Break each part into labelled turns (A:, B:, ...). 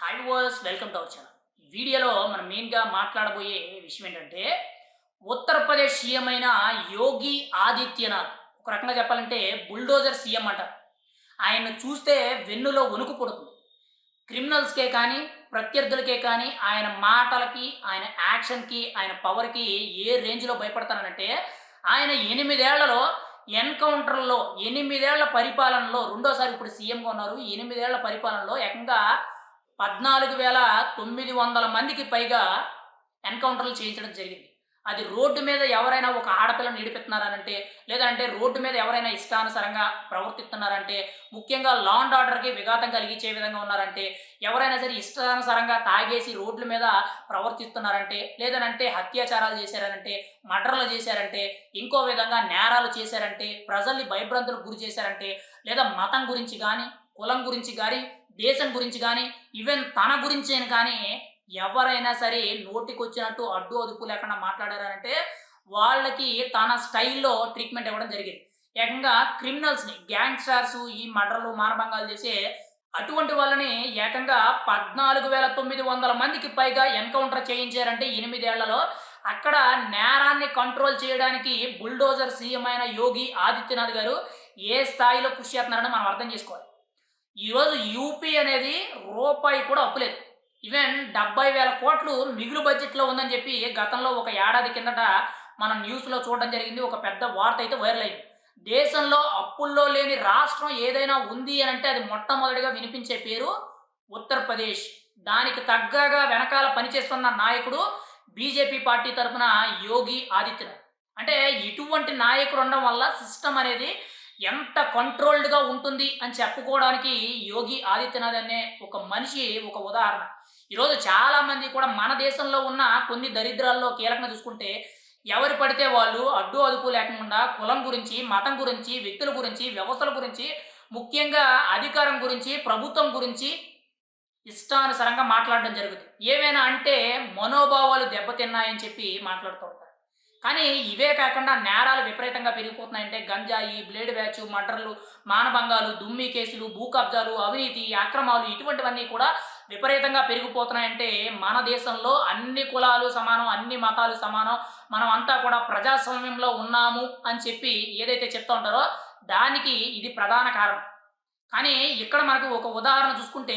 A: Hi వర్స్ welcome to our channel ఈ వీడియోలో మనం మెయిన్గా మాట్లాడబోయే విషయం ఏంటంటే ఉత్తరప్రదేశ్ సీఎం అయిన యోగి ఆదిత్యనాథ్. ఒక రకంగా చెప్పాలంటే బుల్డోజర్ సీఎం అంటారు ఆయన చూస్తే వెన్నులో వణుకు పుడుతుంది. క్రిమినల్స్కే కానీ ప్రత్యర్థులకే కానీ ఆయన మాటలకి ఆయన యాక్షన్కి ఆయన పవర్కి ఏ రేంజ్లో భయపడతానంటే ఆయన ఎనిమిదేళ్ళలో ఎన్కౌంటర్లో ఎనిమిదేళ్ళ పరిపాలనలో రెండోసారి ఇప్పుడు సీఎంగా ఉన్నారు. ఎనిమిదేళ్ళ పరిపాలనలో ఏకంగా పద్నాలుగు వేల తొమ్మిది వందల మందికి పైగా ఎన్కౌంటర్లు చేయించడం జరిగింది. అది రోడ్డు మీద ఎవరైనా ఒక ఆడపిల్లను నిడిపెత్తున్నారనంటే లేదంటే రోడ్డు మీద ఎవరైనా ఇష్టానుసారంగా ప్రవర్తిస్తున్నారంటే ముఖ్యంగా లా అండ్ ఆర్డర్కి విఘాతం కలిగించే విధంగా ఉన్నారంటే ఎవరైనా సరే ఇష్టానుసారంగా తాగేసి రోడ్ల మీద ప్రవర్తిస్తున్నారంటే లేదనంటే హత్యాచారాలు చేశారనంటే మర్డర్లు చేశారంటే ఇంకో విధంగా నేరాలు చేశారంటే ప్రజల్ని భయభ్రాంతులకు గురి చేశారంటే లేదా మతం గురించి కానీ కులం గురించి కానీ దేశం గురించి కానీ ఈవెన్ తన గురించి అని కానీ ఎవరైనా సరే నోటికొచ్చినట్టు అడ్డు అదుపు లేకుండా మాట్లాడారంటే వాళ్ళకి తన స్టైల్లో ట్రీట్మెంట్ ఇవ్వడం జరిగింది. ఏకంగా క్రిమినల్స్ని గ్యాంగ్స్టర్స్ ఈ మర్డర్లు మానభంగాలు చేసే అటువంటి వాళ్ళని ఏకంగా పద్నాలుగు వేల తొమ్మిది వందల మందికి పైగా ఎన్కౌంటర్ చేయించారంటే ఎనిమిదేళ్ళలో అక్కడ నేరాన్ని కంట్రోల్ చేయడానికి బుల్డోజర్ సీఎం అయిన యోగి ఆదిత్యనాథ్ గారు ఏ స్థాయిలో కృషి చేస్తున్నారని మనం అర్థం చేసుకోవాలి. ఈరోజు యూపీ అనేది రూపాయి కూడా అప్పులేదు ఈవెన్ డెబ్బై వేల కోట్లు మిగులు బడ్జెట్లో ఉందని చెప్పి గతంలో ఒక ఏడాది కిందట మనం న్యూస్లో చూడడం జరిగింది. ఒక పెద్ద వార్త అయితే వైరల్ అయింది. దేశంలో అప్పుల్లో లేని రాష్ట్రం ఏదైనా ఉంది అని అంటే అది మొట్టమొదటిగా వినిపించే పేరు ఉత్తరప్రదేశ్. దానికి తగ్గగా వెనకాల పనిచేస్తున్న నాయకుడు బీజేపీ పార్టీ తరఫున యోగి ఆదిత్యనాథ్. అంటే ఇటువంటి నాయకుడు ఉండడం వల్ల సిస్టమ్ అనేది ఎంత కంట్రోల్డ్గా ఉంటుంది అని చెప్పుకోవడానికి యోగి ఆదిత్యనాథ్ అనే ఒక మనిషి ఒక ఉదాహరణ. ఈరోజు చాలామంది కూడా మన దేశంలో ఉన్న కొన్ని దరిద్రాల్లో కీలకంగా చూసుకుంటే ఎవరు పడితే వాళ్ళు అడ్డు అదుపు లేకుండా కులం గురించి మతం గురించి వ్యక్తుల గురించి వ్యవస్థల గురించి ముఖ్యంగా అధికారం గురించి ప్రభుత్వం గురించి ఇష్టానుసారంగా మాట్లాడడం జరుగుతుంది. ఏమైనా అంటే మనోభావాలు దెబ్బతిన్నాయని చెప్పి మాట్లాడుతూ ఉంటారు. కానీ ఇవే కాకుండా నేరాలు విపరీతంగా పెరిగిపోతున్నాయంటే గంజాయి బ్లేడ్ బ్యాచ్ మర్డర్లు మానభంగాలు దుమ్మి కేసులు భూ కబ్జాలు అవినీతి అక్రమాలు ఇటువంటివన్నీ కూడా విపరీతంగా పెరిగిపోతున్నాయంటే మన దేశంలో అన్ని కులాలు సమానం అన్ని మతాలు సమానం. మనం అంతా కూడా ప్రజాస్వామ్యంలో ఉన్నాము అని చెప్పి ఏదైతే చెప్తా ఉంటారో దానికి ఇది ప్రధాన కారణం. కానీ ఇక్కడ మనకు ఒక ఉదాహరణ చూసుకుంటే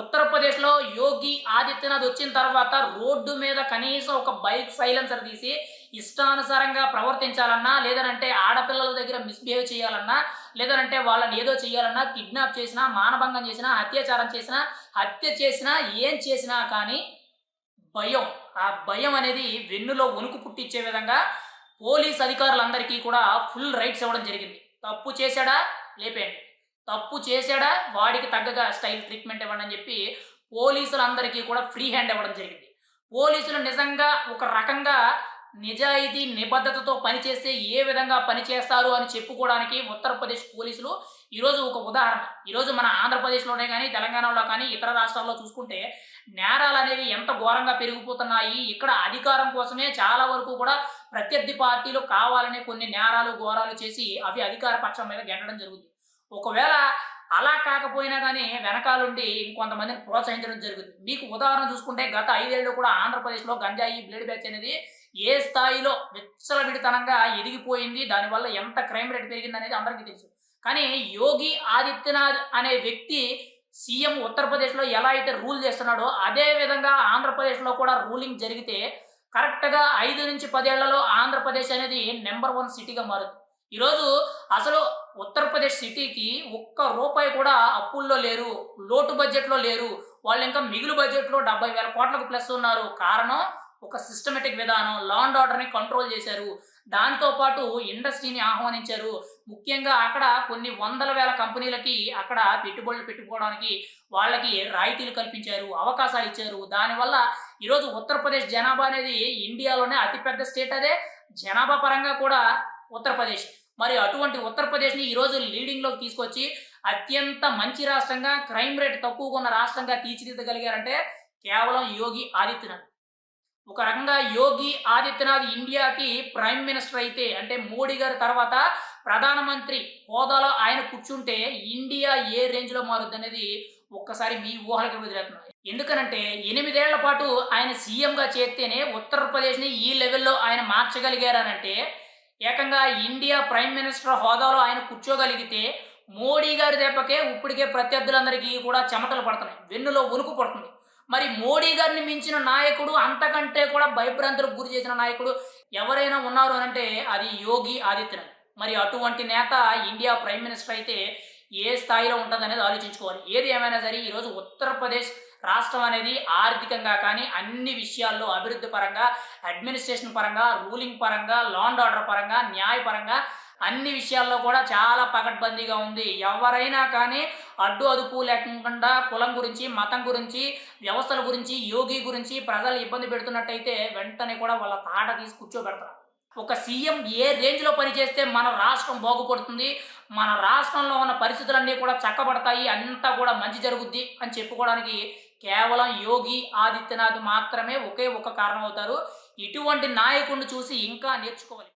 A: ఉత్తరప్రదేశ్లో యోగి ఆదిత్యనాథ్ వచ్చిన తర్వాత రోడ్డు మీద కనీసం ఒక బైక్ సైలెన్సర్ తీసి ఇష్టానుసారంగా ప్రవర్తించాలన్నా లేదనంటే ఆడపిల్లల దగ్గర మిస్బిహేవ్ చేయాలన్నా లేదనంటే వాళ్ళని ఏదో చేయాలన్నా కిడ్నాప్ చేసినా మానభంగం చేసినా అత్యాచారం చేసినా హత్య చేసినా ఏం చేసినా కానీ భయం. ఆ భయం అనేది వెన్నులో వణుకు పుట్టించే విధంగా పోలీస్ అధికారులందరికీ కూడా ఫుల్ రైట్స్ ఇవ్వడం జరిగింది. తప్పు చేశాడా? లేపేయండి. తప్పు చేశాడా? వాడికి తగ్గగా స్టైల్ ట్రీట్మెంట్ ఇవ్వండి అని చెప్పి పోలీసులందరికీ కూడా ఫ్రీ హ్యాండ్ ఇవ్వడం జరిగింది. పోలీసులు నిజంగా ఒక రకంగా నిజాయితీ నిబద్ధతతో పనిచేస్తే ఏ విధంగా పనిచేస్తారు అని చెప్పుకోవడానికి ఉత్తరప్రదేశ్ పోలీసులు ఈరోజు ఒక ఉదాహరణ. ఈరోజు మన ఆంధ్రప్రదేశ్లోనే కానీ తెలంగాణలో కానీ ఇతర రాష్ట్రాల్లో చూసుకుంటే నేరాలు అనేవి ఎంత ఘోరంగా పెరిగిపోతున్నాయి ఇక్కడ అధికారం కోసమే చాలా వరకు కూడా ప్రత్యర్థి పార్టీలు కావాలనే కొన్ని నేరాలు ఘోరాలు చేసి అవి అధికార పక్షం మీద గెంటడం జరుగుతుంది. ఒకవేళ అలా కాకపోయినా కానీ వెనకాలండి ఇంకొంతమందిని ప్రోత్సహించడం జరుగుతుంది. మీకు ఉదాహరణ చూసుకుంటే గత ఐదేళ్ళు కూడా ఆంధ్రప్రదేశ్లో గంజాయి బ్లేడ్ బ్యాచ్ అనేది ఏ స్థాయిలో విచ్చలవిడితనంగా ఎదిగిపోయింది దానివల్ల ఎంత క్రైమ్ రేట్ పెరిగింది అనేది అందరికీ తెలుసు. కానీ యోగి ఆదిత్యనాథ్ అనే వ్యక్తి సీఎం ఉత్తరప్రదేశ్లో ఎలా అయితే రూల్ చేస్తున్నాడో అదే విధంగా ఆంధ్రప్రదేశ్లో కూడా రూలింగ్ జరిగితే కరెక్ట్గా ఐదు నుంచి పదేళ్ళలో ఆంధ్రప్రదేశ్ అనేది నెంబర్ వన్ సిటీగా మారుతుంది. ఈరోజు అసలు ఉత్తరప్రదేశ్ సిటీకి ఒక్క రూపాయి కూడా అప్పుల్లో లేరు లోటు బడ్జెట్లో లేరు. వాళ్ళు ఇంకా మిగులు బడ్జెట్లో డెబ్బై వేల కోట్లకు ప్లస్ ఉన్నారు. కారణం ఒక సిస్టమేటిక్ విధానం లా అండ్ ఆర్డర్ని కంట్రోల్ చేశారు. దాంతోపాటు ఇండస్ట్రీని ఆహ్వానించారు. ముఖ్యంగా అక్కడ కొన్ని వందల వేల కంపెనీలకి అక్కడ పెట్టుబడులు పెట్టుకోవడానికి వాళ్ళకి రాయితీలు కల్పించారు అవకాశాలు ఇచ్చారు. దానివల్ల ఈరోజు ఉత్తరప్రదేశ్ జనాభా అనేది ఇండియాలోనే అతిపెద్ద స్టేట్ అదే. జనాభా పరంగా కూడా ఉత్తరప్రదేశ్. మరి అటువంటి ఉత్తరప్రదేశ్ని ఈరోజు లీడింగ్లోకి తీసుకొచ్చి అత్యంత మంచి రాష్ట్రంగా క్రైమ్ రేట్ తక్కువగా ఉన్న రాష్ట్రంగా తీర్చిదిద్దగలిగారంటే కేవలం యోగి ఆదిత్యనాథ్. ఒక రకంగా యోగి ఆదిత్యనాథ్ ఇండియాకి ప్రైమ్ మినిస్టర్ అయితే అంటే మోడీ గారి తర్వాత ప్రధానమంత్రి హోదాలో ఆయన కూర్చుంటే ఇండియా ఏ రేంజ్లో మారుద్ది అనేది ఒక్కసారి మీ ఊహలకు వదిలేస్తున్నారు ఎందుకనంటే ఎనిమిదేళ్ళ పాటు ఆయన సీఎంగా చేస్తేనే ఉత్తరప్రదేశ్ని ఈ లెవెల్లో ఆయన మార్చగలిగారనంటే ఏకంగా ఇండియా ప్రైమ్ మినిస్టర్ హోదాలో ఆయన కూర్చోగలిగితే మోడీ గారి దెబ్బకే ఇప్పటికే ప్రత్యర్థులందరికీ కూడా చెమటలు పడుతున్నాయి వెన్నులో ఉనుకు పడుతుంది. మరి మోడీ గారిని మించిన నాయకుడు అంతకంటే కూడా భయభ్రాంతులకు గురి చేసిన నాయకుడు ఎవరైనా ఉన్నారు అని అంటే అది యోగి ఆదిత్యనాథ్. మరి అటువంటి నేత ఇండియా ప్రైమ్ మినిస్టర్ అయితే ఏ స్థాయిలో ఉంటుందనేది ఆలోచించుకోవాలి. ఏది ఏమైనా సరే ఈరోజు ఉత్తరప్రదేశ్ రాష్ట్రం అనేది ఆర్థికంగా కానీ అన్ని విషయాల్లో అభివృద్ధి పరంగా అడ్మినిస్ట్రేషన్ పరంగా రూలింగ్ పరంగా లాండ్ ఆర్డర్ పరంగా న్యాయపరంగా అన్ని విషయాల్లో కూడా చాలా పకడ్బందీగా ఉంది. ఎవరైనా కానీ అడ్డు అదుపు లేకుండా కులం గురించి మతం గురించి వ్యవస్థల గురించి యోగి గురించి ప్రజలు ఇబ్బంది పెడుతున్నట్టయితే వెంటనే కూడా వాళ్ళ తాట తీసి కూర్చోబెడతారు. ఒక సీఎం ఏ రేంజ్లో పనిచేస్తే మన రాష్ట్రం బాగుపడుతుంది మన రాష్ట్రంలో ఉన్న పరిస్థితులన్నీ కూడా చక్కబడతాయి అంతా కూడా మంచి జరుగుద్ది అని చెప్పుకోవడానికి కేవలం యోగి ఆదిత్యనాథ్ మాత్రమే ఒకే ఒక కారణం అవుతారు ఇటువంటి నాయకుడిని చూసి ఇంకా నేర్చుకోవాలి.